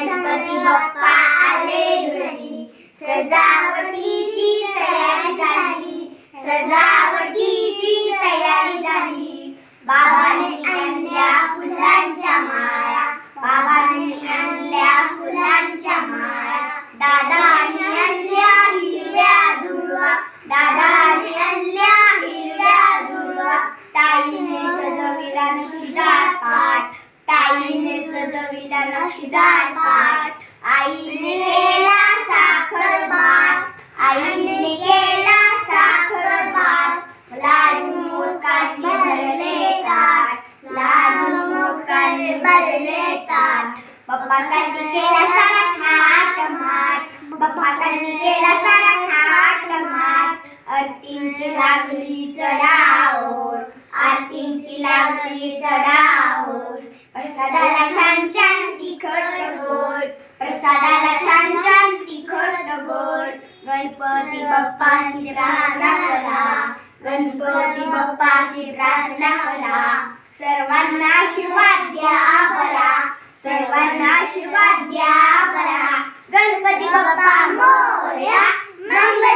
गणपती बाप्पा आले घरी. सजावटीची तयारी झाली. सजावटीची तयारी झाली. बाबांनी आणल्या फुलांच्या माळा. बाबांनी आणल्या फुलांच्या माळा. दादानी आणल्या हिरव्या दुर्वा दादानी आणल्या हिरव्या दुर्वा ताईने सजविला नक्षीदार पाळा. नक्षीदार पाठ. आईने केला साखर भात. आईने केला साखर भात. लाडू मोदकाचे भरले ताट. लाडू मोदकाचे भरले ताट. पप्पासाठी केला सारा थाट माट पप्पासाठी केला सारा थाट माट आरतींची लागली चढाओढ आरतींची लागली चढाओढ प्रसादाला छान छान तिखट गोड प्रसादाला छान छान तिखट गोड गणपती बाप्पाची प्रार्थना करा. गणपती बाप्पाची प्रार्थना करा. सर्वांना आशीर्वाद द्या बरा. सर्वांना आशीर्वाद द्या बरा. गणपती बाप्पा मोर्या मंगल